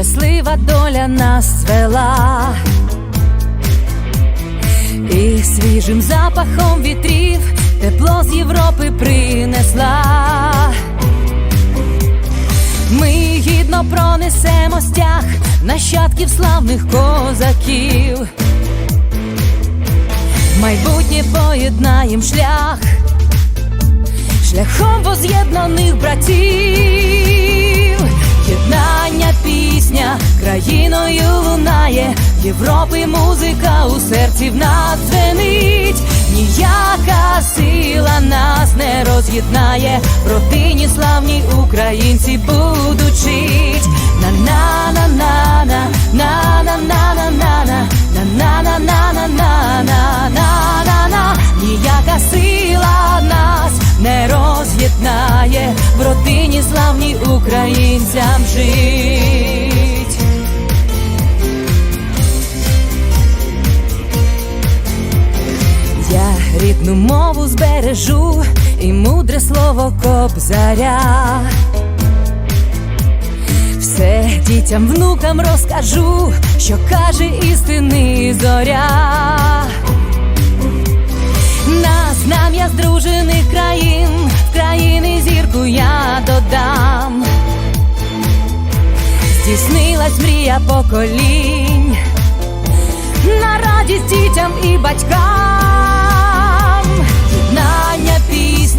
щаслива доля нас звела, і свіжим запахом вітрів тепло з Європи принесла. Ми гідно пронесемо стяг нащадків славних козаків. Майбутнє поєднаєм шлях шляхом воз'єднаних братів. Єднання пісня країною лунає, Європи музика у серці в нас дзвенить. Ніяка сила нас не роз'єднає, родині славній українці будучить. на на на на на на на на ніяка сила нас не роз'єднає, в родині славній українцям жить. Рідну мову збережу і мудре слово кобзаря. Все дітям, внукам розкажу, що каже істинний зоря. На знам'я здружених країн, в країни зірку я додам. Здійснилась мрія поколінь, на радість дітям і батькам.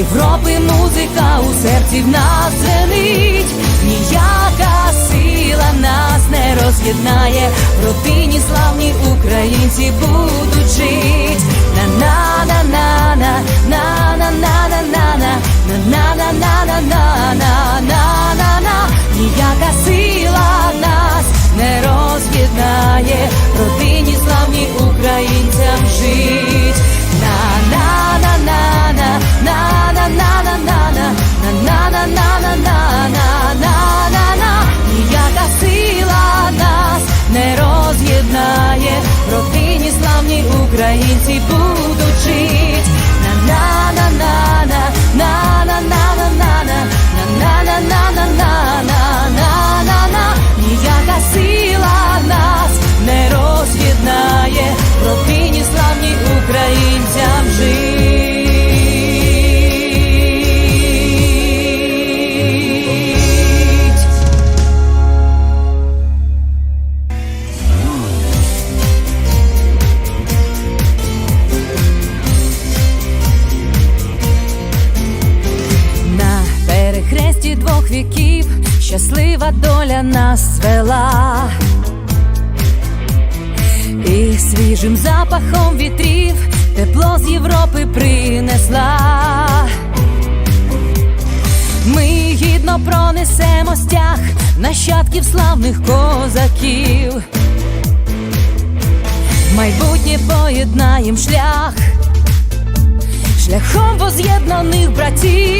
Європи музика у серці в нас звенить, Ніяка сила нас не роз'єднає, в родині славні українці будуть жить. 在一起不 двох віків щаслива доля нас звела, і свіжим запахом вітрів тепло з Європи принесла. Ми гідно пронесемо стяг нащадків славних козаків. Майбутнє поєднаєм шлях шляхом воз'єднаних братів.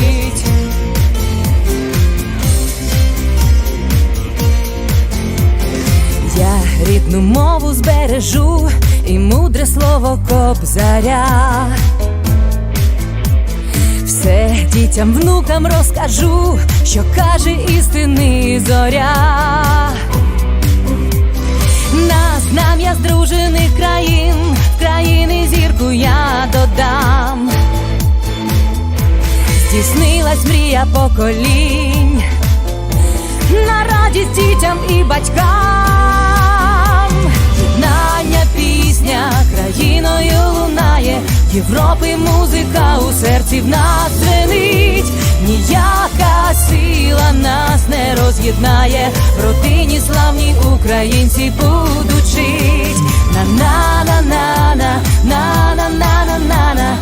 рідну мову збережу і мудре слово кобзаря. Все дітям, внукам розкажу, що каже істинний зоря. На знам'я здружених країн, в країни зірку я додам. Здійснилась мрія поколінь, на радість дітям і батькам. Європи музика у серці в нас дзвенить. Ніяка сила нас не роз'єднає, родині славні українці будуть на на на на на на на на на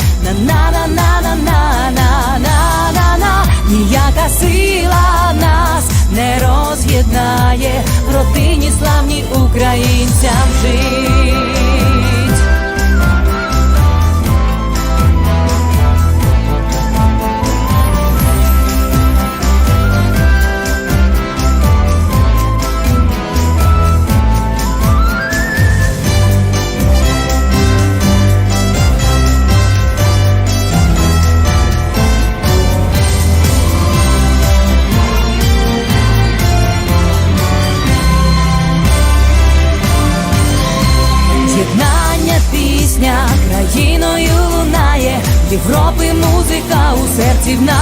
ніяка сила нас не роз'єднає, в родині славні українцям жить. If not